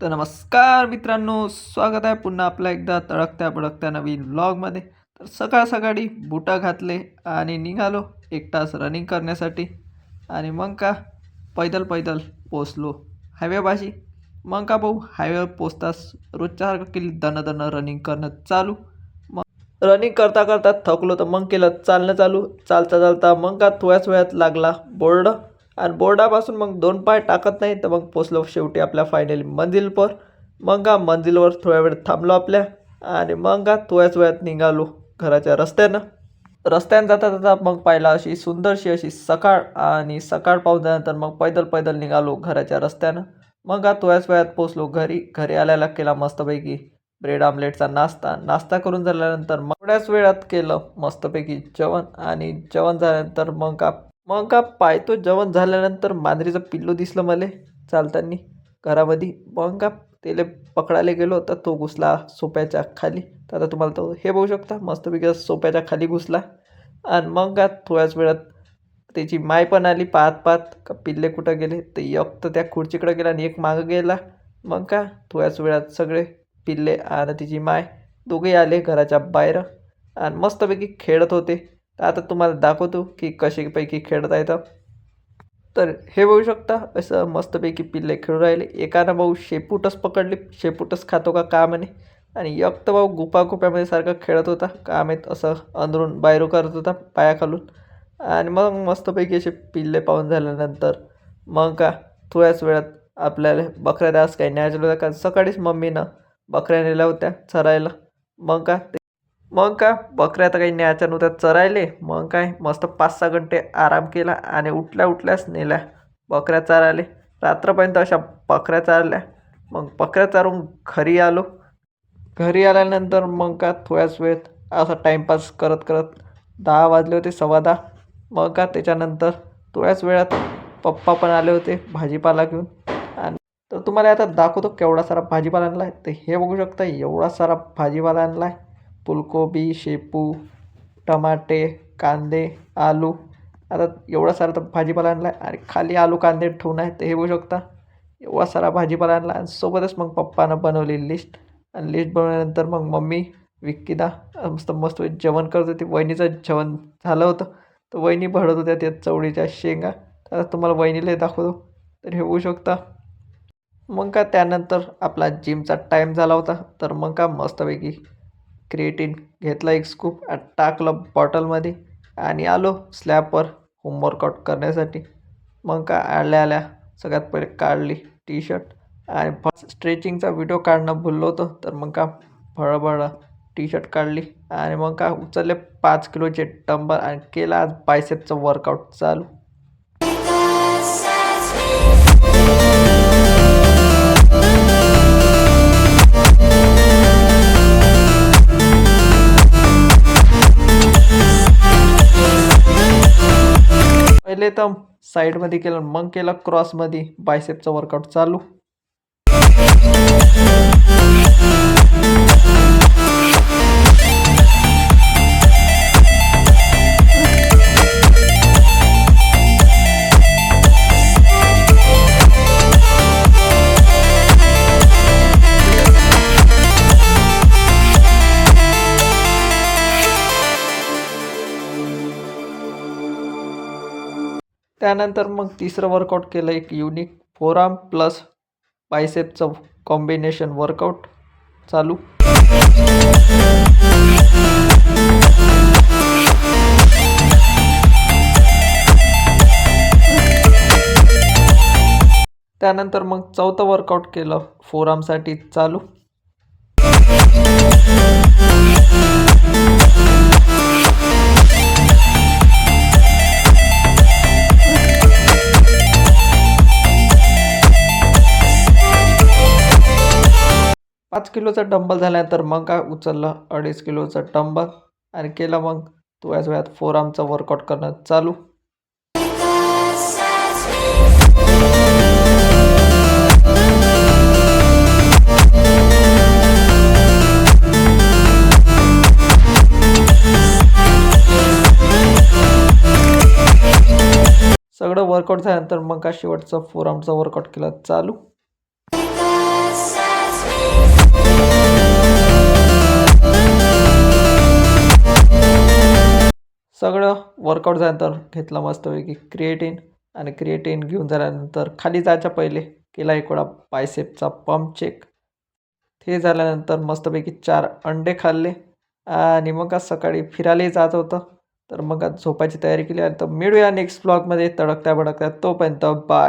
तर नमस्कार मित्रांनो स्वागत आहे पुन्हा आपल्या एकदा तळकत्या बडकत्या नवीन ब्लॉगमध्ये तर सकाळ सकाळी बुटा घातले आणि निघालो एक तास रनिंग करण्यासाठी. आणि मग का पैदल पैदल पोचलो हायवेपाशी मग का भाऊ हायवेवर पोचताच रोजच्या केली दन दन रनिंग करणं चालू. मग रनिंग करता करता थकलो तर मग केलं चालणं चालू. चालता चालता मग का थोड्याच वेळात लागला बोर्ड आणि बोर्डापासून मग दोन पाय टाकत नाही तर मग पोचलो शेवटी आपल्या फायनली मंदिलवर मग मंदिलवर थोड्या वेळ थांबलो आपल्या आणि मग का थोड्याच वेळात निघालो घराच्या रस्त्यानं. रस्त्यानं जाता जाता मग पाहिला अशी सुंदरशी अशी सकाळ आणि सकाळ पाहून झाल्यानंतर मग पैदल पैदल निघालो घराच्या रस्त्यानं. मग का थोड्याच वेळात पोचलो घरी. घरी आल्याला केला मस्तपैकी ब्रेड आमलेटचा नाश्ता. नाश्ता करून झाल्यानंतर मग थोड्याच वेळात केलं मस्तपैकी जेवण आणि जेवण झाल्यानंतर मग का मग का पाहतो जेवण झाल्यानंतर मांजरीचं पिल्लू दिसलं मला चालताना घरामध्ये मग का त्याला पकडायला गेलो तर तो घुसला सोप्याच्या खाली. तर आता तुम्हाला तो हे बघू शकता मस्तपैकी सोप्याच्या खाली घुसला. आणि मग का थोड्याच वेळात त्याची माय पण आली पाहत पाहत. का पिल्ले कुठं गेले? तर एक तर त्या खुर्चीकडे गेला आणि एक मागं गेला. मग का थोड्याच वेळात सगळे पिल्ले आणि तिची माय दोघे आले घराच्या बाहेर. आणि मस्तपैकी खेळत होते. तर आता तुम्हाला दाखवतो की कशापैकी खेळता येतं तर हे बघू शकता असं मस्तपैकी पिल्ले खेळून राहिले. एकानं भाऊ शेपूटच पकडली. शेपूटच खातो का का म्हणे. आणि एक तर भाऊ गुपागुप्यामध्ये सारखं खेळत होता. कामेत असं अंदरून बाहेर करत होता पायाखालून. आणि मग मस्तपैकी असे पिल्ले पाहून झाल्यानंतर मग का थोड्याच वेळात आपल्याला बकऱ्या दास काही न्यायचं होतं. कारण सकाळीच मम्मीनं बकऱ्या नेल्या होत्या चरायला. मग का ते मग का बकऱ्या तर काही न्यायच्या नव्हत्या चरायले. मग काय मस्त पाच सहा घंटे आराम केला आणि उठल्या उठल्याच नेल्या. बकऱ्या चारायले. रात्रपर्यंत अशा बकऱ्या चारल्या. मग बकऱ्या चारून घरी आलो. घरी आल्यानंतर मग का थोड्याच वेळेत असा टाईमपास करत करत दहा वाजले होते सव्वा दहा. मग का त्याच्यानंतर थोड्याच वेळात पप्पा पण आले होते भाजीपाला घेऊन. आणि तर तुम्हाला आता दाखवतो केवढा सारा भाजीपाला आणला आहे तर हे बघू शकता एवढा सारा भाजीपाला आणला आहे फुलकोबी शेपू टमाटे कांदे आलू. आता एवढा सारा तर भाजीपाला आणला आहे आणि खाली आलू कांदे ठेवून आहे तर हे बघू शकता. एवढा सारा भाजीपाला आणला आणि सोबतच मग पप्पानं बनवली लिस्ट आणि लिस्ट बनवल्यानंतर मग मम्मी विक्कीदा मस्त मस्त जेवण करत होती. वहिनीचं जेवण झालं होतं. तर वहिनी भरत होत्या त्या चवळीच्या शेंगा. तर आता तुम्हाला वहिनीला दाखवतो. तर हे होऊ शकता. मग का त्यानंतर आपला जिमचा टाईम झाला होता. तर मग का मस्तपैकी क्रिएटिन घेतला एक स्कूप आणि टाकलं बॉटलमध्ये आणि आलो स्लॅपवर होमवर्कआउट करण्यासाठी. मग का आल्या आल्या सगळ्यात पहिले काढली टी शर्ट आणि फ स्ट्रेचिंगचा व्हिडिओ काढणं भुललो होतो तर मग का फळबळ टी शर्ट काढली आणि मग का उचलले पाच किलोचे डंबर आणि केला आज बायसेपचं वर्कआउट चालू. पहिले तर साईडमध्ये केलं मग केलं क्रॉसमध्ये. बायसेपचं वर्कआउट चालू. त्यानंतर मग तिसरं वर्कआउट केलं एक युनिक फोराम प्लस बायसेपचं कॉम्बिनेशन वर्कआउट चालू. त्यानंतर मग चौथं वर्कआउट केलं फोरामसाठी चालू. पाच किलोचा डंबल झाल्यानंतर मग काय उचललं? अडीच किलोचा डंबल. आणि केलं मग? तो याच वेळात फोर आर्मचा वर्कआउट करणं चालू. सगळं वर्कआउट झाल्यानंतर मग का शेवटचं फोर आर्मचा वर्कआउट केलं? चालू. सगळं वर्कआउट झाल्यानंतर घेतलं मस्तपैकी क्रिएटिन आणि क्रिएटिन घेऊन झाल्यानंतर खाली जायच्या पहिले केला एक वेळा बायसेपचा पंप चेक ते झाल्यानंतर मस्तपैकी चार अंडे खाल्ले आणि मग आज सकाळी फिरायलाही जायचं होतं. तर मग आज झोपायची तयारी केली आणि तर मिळूया नेक्स्ट ब्लॉगमध्ये तडकत्या भडकत्या तोपर्यंत बाय